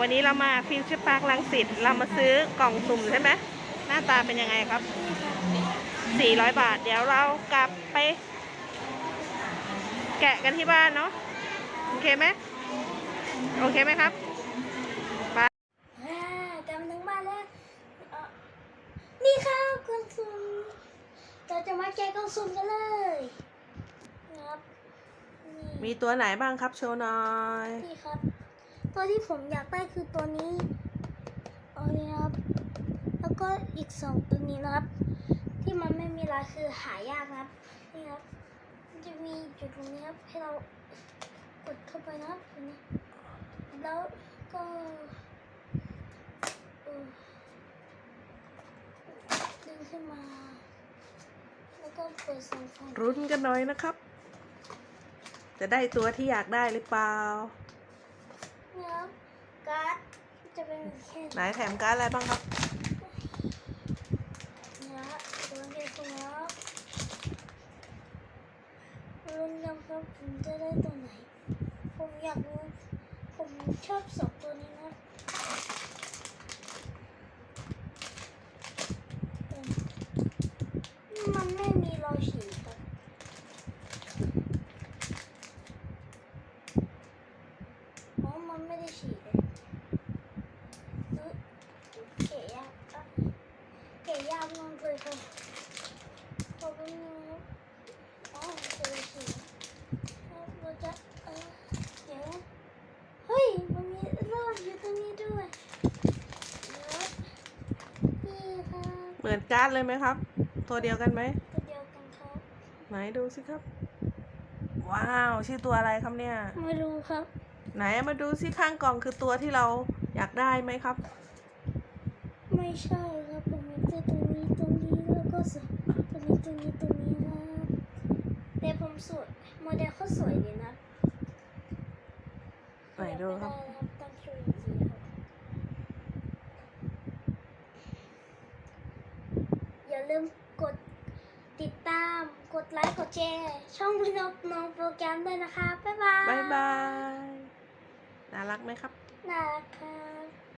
วันนี้เรามาฟิวเจอร์พาร์คลังสิตเรามาซื้อกล่องสุ่มใช่ไหมหน้าตาเป็นยังไงครับ 400 บาท เดี๋ยวเรากลับไป แกะกันที่บ้านเนาะโอเคไหมโอเคไหมครับอ่ากำลังมาแล้วเอ่อนี่ครับกล่องสุ่มเราจะมาแกะกล่องสุ่มกันเลยนะครับนี่มีตัวไหนบ้างครับโชว์หน่อยนี่ครับ ตัวที่ผมอยากได้คือตัวนี้เอาเลยครับ แล้วก็อีกสองตัวนี้นะครับ ที่มันไม่มีลายคือหายากนะครับนี่ครับมันจะมีจุดตรงนี้ครับให้เรากดเข้าไปนะครับตรงนี้แล้วก็ดึงขึ้นมา แล้วก็เปิดสองฝั่งรุ้นกันหน่อยนะครับ จะได้ตัวที่อยากได้หรือเปล่า นะครับการ์ดจะเป็นแค่ไหนแถมการ์ดอะไรบ้างครับนี้นะตัวเดียวกันแล้วลุ้นกันครับผมจะได้ตัวไหน ผมอยากรู้ ผมชอบสองตัวนี้นะเออมันไม่มีรอยฉีกครับอ๋อมันไม่ได้ฉีกเลยเอ้ยเก๋อะอะเก๋ยากมากเลยครับขอบคุณนะครับอ๋อเก๋ฉีกแล้วเราจะเออเดี๋ยวนะเฮ้ย มันมีรอบ อยู่ตรงนี้ด้วยเดี๋ยวนี่ครับเหมือนการ์ดเลยไหมครับ ตัวเดียวกันไหม ตัวเดียวกันครับไหนดูสิครับ ว้าว ชื่อตัวอะไรครับเนี่ย ไม่รู้ครับ ไหนเอามาดูสิข้างกล่องคือตัวที่เราอยากได้ไหมครับ ไม่ใช่ นี้แล้วก็สตรงนี้ตรงนี้ตรงนี้ครับแต่ผมสวยโมเดลเขาสวยดีนะไหนดูครับไม่ได้ตั้งชื่ออย่างนี้ครับอย่าลืมกดติดตามกดไลค์กดแชร์ช่องพี่นกน้องโปรแกรมด้วยนะคะ บ๊ายบายบายบาย น่ารักไหมครับ น่ารักครับ